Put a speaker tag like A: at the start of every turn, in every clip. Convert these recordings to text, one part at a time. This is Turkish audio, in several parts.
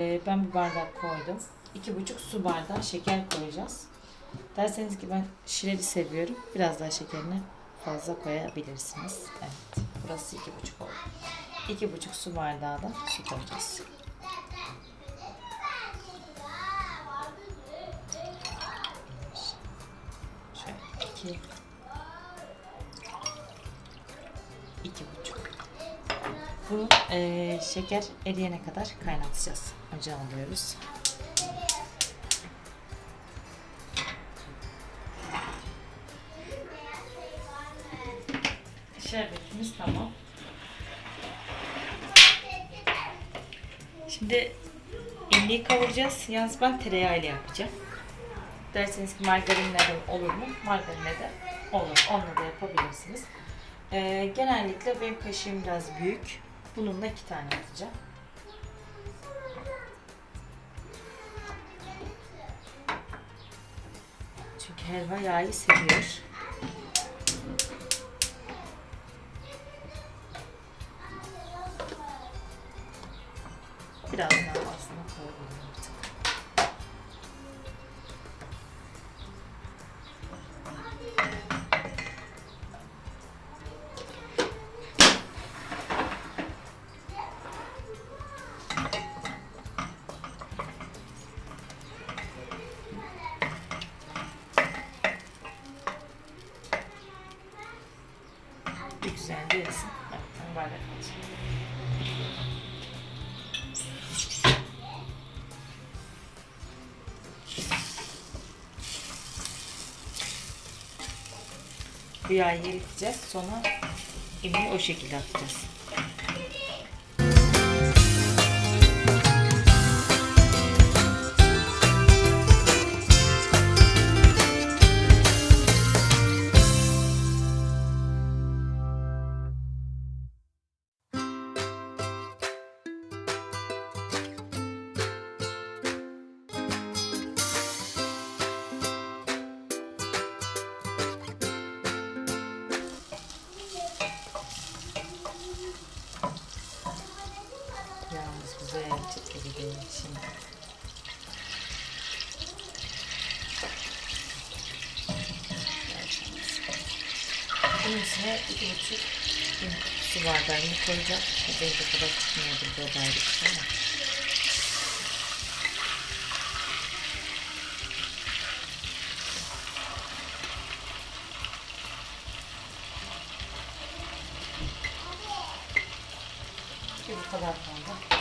A: Ee, ben bir bardak koydum. 2,5 su bardağı şeker koyacağız. Derseniz ki ben şireli seviyorum. Biraz daha şekerini fazla koyabilirsiniz. Evet. Burası 2,5 oldu. 2,5 su bardağı da su koyacağız. Şöyle 2 Bunu eee, şeker eriyene kadar kaynatacağız. Ocağa alıyoruz. Şerbetimiz tamam. Şimdi imliği kavuracağız. Yalnız ben tereyağıyla yapacağım. Derseniz ki margarinle de olur mu? Margarinle de olur. Onunla da yapabilirsiniz. Ee, genellikle benim kaşığım biraz büyük. Bununla iki tane atacağım. Çünkü helva yağı seviyor. Biraz daha Bu yağı eriteceğiz. Sonra imini o şekilde atacağız. Yağımız güzelce eridi şimdi. Bunun içine iki buçuk su bardağını koyacağım. Benim de kadar çıkmıyordur bu ayrı bir şey ama. Bir bu kadar kaldı.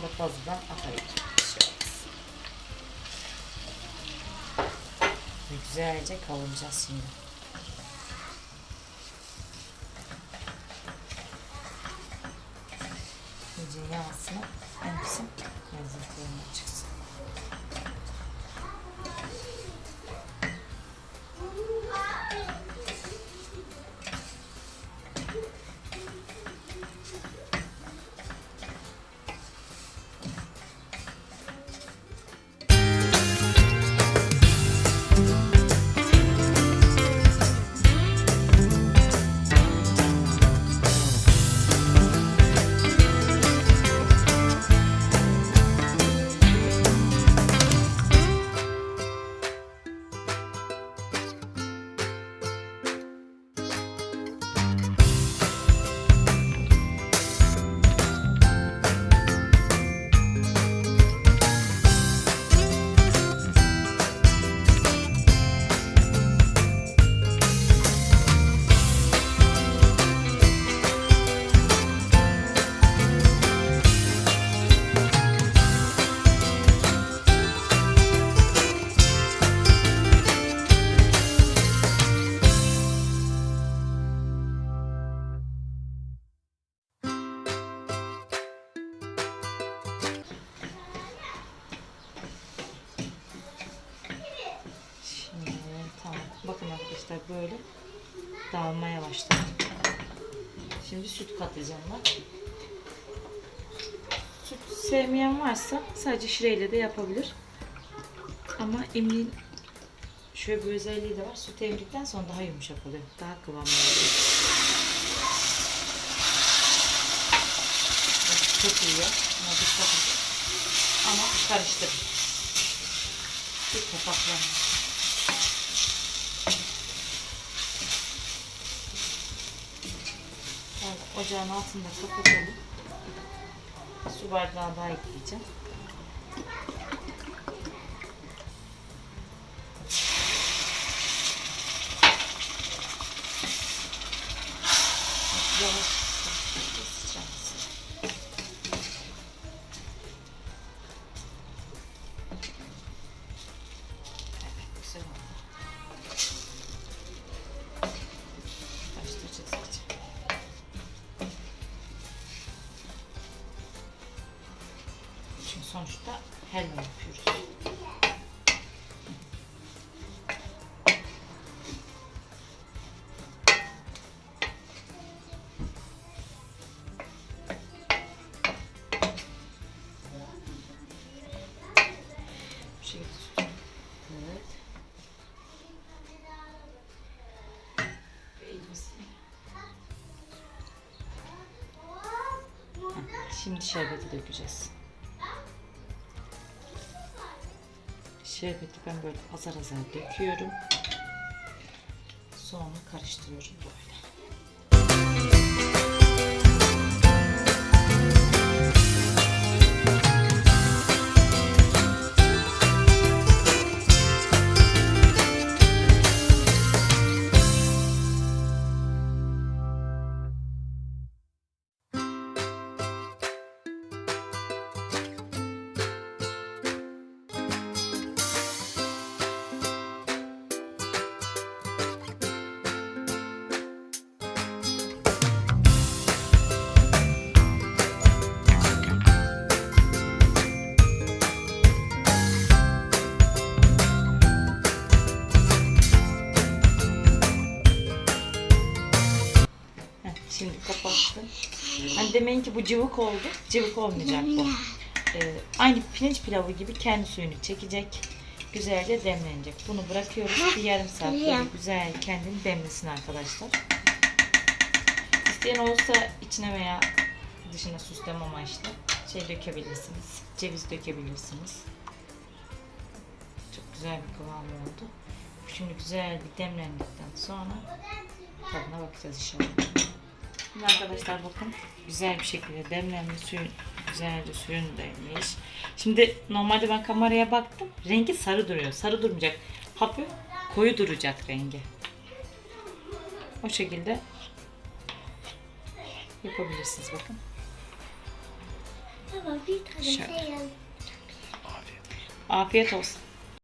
A: Bunu da fazladan. Ve güzelce kavuracağız şimdi. İyice yağsın, emsin, lezzetlerine çıksın. Arkadaşlar böyle dağılmaya başladı. Şimdi süt katacağım ben. Süt sevmeyen varsa sadece şireyle de yapabilir. Ama imliğin şöyle bir özelliği de var. Süt emdikten sonra daha yumuşak oluyor. Daha kıvamlı oluyor. Çok iyi ya. Buna dikkat edin. Ama karıştır. Bir kapaklarını. Şöyle ocağın altında kapatalım. Su bardağı daha ekleyeceğim. Sonuçta helva yapıyoruz. Heh, Şimdi şerbeti dökeceğiz. Şerbeti ben böyle azar azar döküyorum. Sonra karıştırıyorum böyle. Demeyin ki bu cıvık oldu. Cıvık olmayacak bu. Ee, aynı pirinç pilavı gibi kendi suyunu çekecek. Güzelce demlenecek. Bunu bırakıyoruz. Bir yarım saat böyle güzel kendini demlesin arkadaşlar. İsteyen olursa içine veya dışına süsleme amaçlı şey dökebilirsiniz. Ceviz dökebilirsiniz. Çok güzel bir kıvam oldu. Şimdi güzel bir demlendikten sonra tadına bakacağız inşallah. Şimdi arkadaşlar bakın güzel bir şekilde demlenmiş suyun güzelce suyunu değmiş. Şimdi normalde ben kameraya baktım. Rengi sarı duruyor. Sarı durmayacak. Hafif koyu duracak rengi. O şekilde yapabilirsiniz bakın.
B: Baba bir tane
A: Şöyle.
B: şey yap.
A: Afiyet olsun.